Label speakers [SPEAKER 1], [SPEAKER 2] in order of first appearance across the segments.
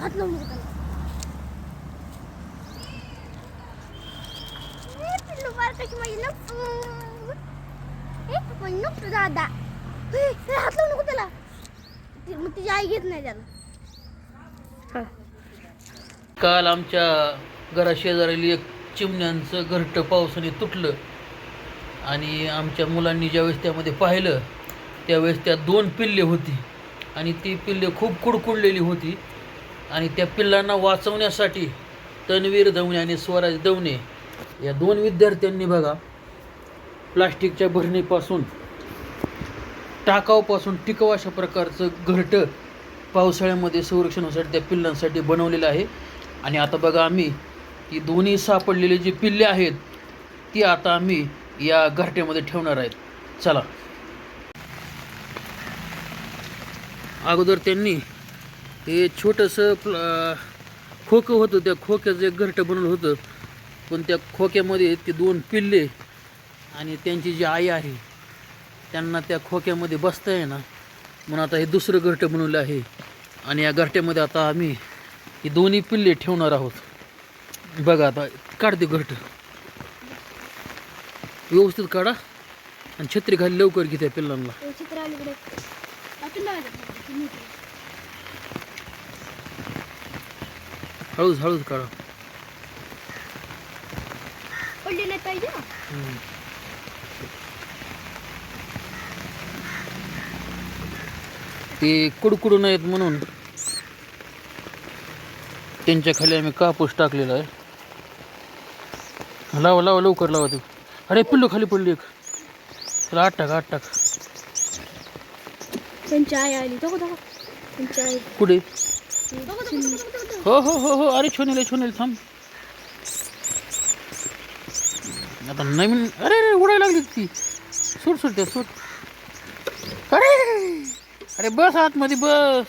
[SPEAKER 1] हात लावून पिल्लू बारकाची माझी माझी दादा. हात लावू नको त्याला. मग तिची आई घेत नाही त्याला.
[SPEAKER 2] काल आमच्या घराशेजारील एक चिमण्यांचं घरटं पावसाने तुटलं. आणि आमच्या मुलांनी ज्यावेळेस त्यामध्ये पाहिलं त्यावेळेस त्या दोन पिल्ले होती. आणि ती पिल्ले खूप कुडकुडलेली होती. आणि त्या पिल्लांना वाचवण्यासाठी तन्वीर दवणे आणि स्वराज दवणे या दोन विद्यार्थ्यांनी बघा प्लास्टिकच्या भरणीपासून टाकावपासून टिकाव अशा प्रकारचं घरटं पावसाळ्यामध्ये संरक्षणासाठी त्या पिल्लांसाठी बनवलेलं आहे. आणि आता बघा आम्ही ती दोन्ही सापडलेली जी पिल्ले आहेत ती आता आम्ही या घरट्यामध्ये ठेवणार आहेत. चला. अगोदर त्यांनी हे छोटंसं प्ल खोकं होतं त्या खोक्याचं एक घरटं बनवलं होतं. पण त्या खोक्यामध्ये ते दोन पिल्ले आणि त्यांची जी आई आहे त्यांना त्या खोक्यामध्ये बसता आहे ना म्हणून आता हे दुसरं घरटं बनवलं आहे. आणि या घरट्यामध्ये आता आम्ही ही दोन्ही पिल्ले ठेवणार आहोत. बघा आता काढते घरटं. व्यवस्थित काढा आणि छत्री खाली लवकर घे त्या पिल्लांना
[SPEAKER 1] ते चित्र अलीकडे आपण लावायचं ते नीट.
[SPEAKER 2] हळूच हळूच काढा
[SPEAKER 1] पाहिजे
[SPEAKER 2] हम्म. ते कुडकुडू नयेत म्हणून त्यांच्या खाली आम्ही कापूस टाकलेला आहे. लावा लावा लवकर लावा ते. अरे पिल्लू खाली पडली एक. त्याला आठ टाक आठ टाक.
[SPEAKER 1] त्यांची आई आली. त्यांची आई.
[SPEAKER 2] कुठे? हो हो हो हो. अरे छोनेले छोनेले थांब. आता नवीन अरे अरे उडायला लागली ती. सोड सोड त्या सोड. अरे! अरे बस आतमध्ये बस.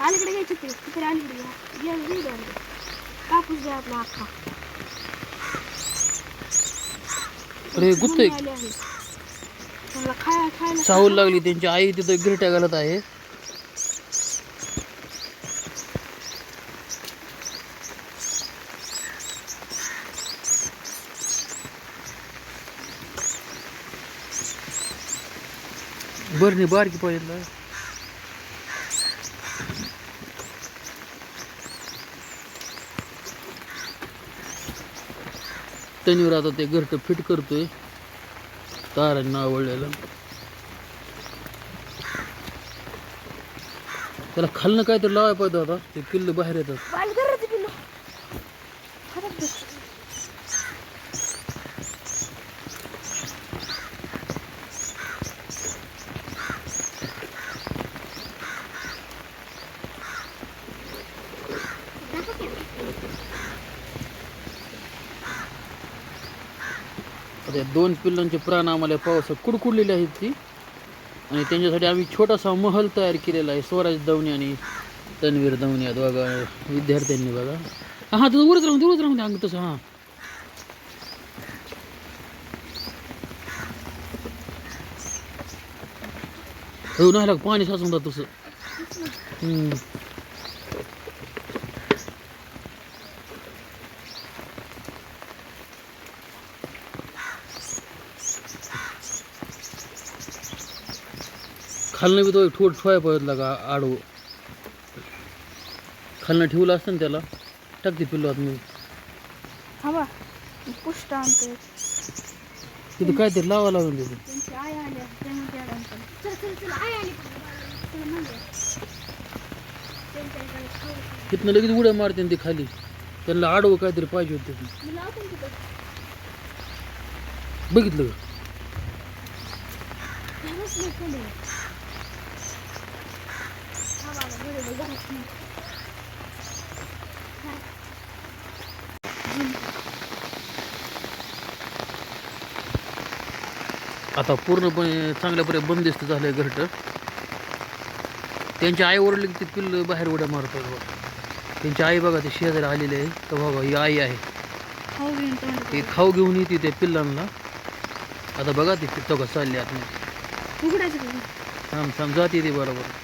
[SPEAKER 1] अलीकडे घ्यायची ते तिकडे अलीकडे घ्या. घ्या घे द्या अलीकडे. कापूस द्या आपला अख्खा.
[SPEAKER 2] अरे गुत्ते
[SPEAKER 1] खायला खायला
[SPEAKER 2] चाहूल लागली त्यांची. आई तिथं गिरट्या घालत आहे. बरणी बारकी पाहिजे तणीवर आता ते घरटं फिट करतोय. तारांना आवडलेलं त्याला खालनं काहीतरी लावायला पाहिजे आता. ते पिल्ल बाहेर येतात. त्या दोन पिल्लांचे प्राण आम्हाला पावसात कुडकुडलेले आहेत ती. आणि त्यांच्यासाठी आम्ही छोटासा महल तयार केलेला आहे स्वराज दवणे आणि तन्वीर दवणे या दोघा विद्यार्थ्यांनी बघा. हां तुझं उरत राहून उरत राहून अंग तसं हां. हो नाही लाग पाणी साचून जात तसं. खालनं बी तो एक ठोट ठेवाय पाहिजे लागा आडवं. खालनं ठेवलं असतं ना त्याला टाकते पिल्लू आत मी
[SPEAKER 1] थांबा पुष्ट आणते.
[SPEAKER 2] तिथं काहीतरी लावा लावून देते
[SPEAKER 1] त्यांची आई आली आहे त्यामुळे त्या डान्स चल चल चल आई आली. चला म्हणजे त्यांच्या आईकडे खाऊ.
[SPEAKER 2] तिथनं लगेच उड्या मारते ना ते खाली. त्यांना आडवं काहीतरी पाहिजे होतं तिथं.
[SPEAKER 1] मी लावतो ना तिथं.
[SPEAKER 2] बघितलं का?
[SPEAKER 1] आता,
[SPEAKER 2] पूर्णपणे चांगल्यापणे बंदिस्त झालं आहे घरटं. त्यांची आई ओरडली की ते पिल्लं बाहेर उड्या मारतात बघा. त्यांची आई बघा ते शेजारी आलेली आहे. तर बघा ही आई आहे. ती खाऊ घेऊन येते त्या पिल्लांना. आता बघा ती पित्तो का चालली आतमध्ये.
[SPEAKER 1] का?
[SPEAKER 2] थांब थांब जाते ती बरोबर.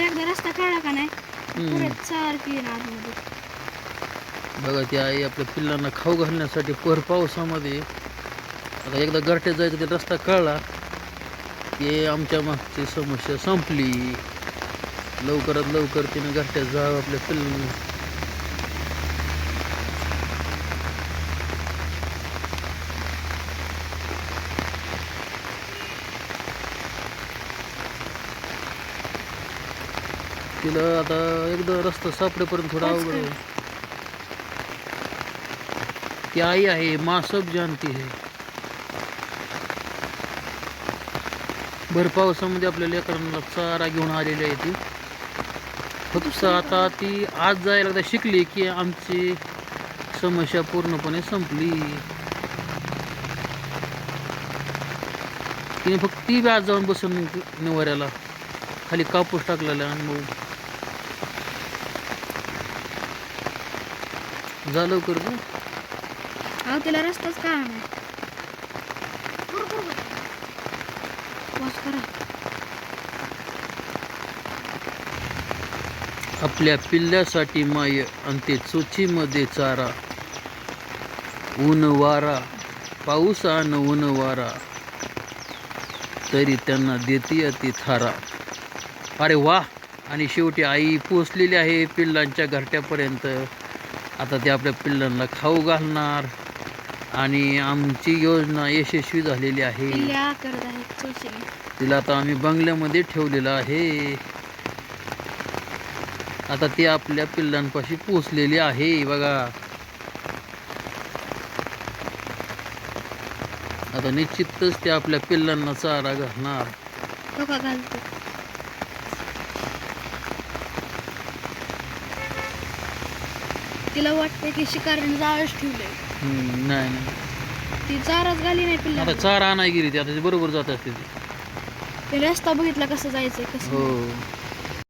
[SPEAKER 1] एकदा रस्ता कळला का नाही. परत सारखी आतमध्ये
[SPEAKER 2] बघा ती आई आपल्या पिल्लांना खाऊ घालण्यासाठी पर पावसामध्ये आता एकदा गरट्यात जायचं ते रस्ता कळला की आमच्या मागची समस्या संपली. लवकरात लवकर तिने गरट्यात जावं आपल्या पिल्लांना. तिला आता एकदा रस्ता सापडेपर्यंत थोडा अवघड आहे ती आई आहे माँ सब जानती है भर पावसामध्ये आपल्या लेकरांना चारा घेऊन आलेली आहे ती. फक्त आता ती आज जायला एकदा शिकली की आमची समस्या पूर्णपणे संपली. तिने फक्त ती आज जाऊन बसून निवाऱ्याला खाली कापूस टाकलेला आणि मग झालं कर गं.
[SPEAKER 1] अहो तिला रस्ताच नाही. करा.
[SPEAKER 2] आपल्या पिल्ल्यासाठी माय आणि ते चोचीमध्ये चारा. ऊन वारा पाऊस आण ऊन वारा. तरी त्यांना देते ती थारा. अरे वा! आणि शेवटी आई पोचलेली आहे पिल्लांच्या घरट्यापर्यंत. आता ते आपल्या पिल्लांना खाऊ घालणार. आणि आमची योजना यशस्वी झालेली आहे. तिला आता आम्ही बंगल्यामध्ये ठेवलेलं आहे. आता ती आपल्या पिल्लांपाशी पोचलेली आहे बघा. आता निश्चितच ते आपल्या पिल्लांना चारा घालणार
[SPEAKER 1] तो का घालतो तिला वाटतं की शिकारीने जाळच
[SPEAKER 2] हम्म, नाही नाही.
[SPEAKER 1] ती चाराच घाली नाही पिल्ला
[SPEAKER 2] आता चारा नाही गेली ती आता ती बरोबर जात असते ती.
[SPEAKER 1] रस्ता बघितला कसं जायचंय कसं
[SPEAKER 2] हो.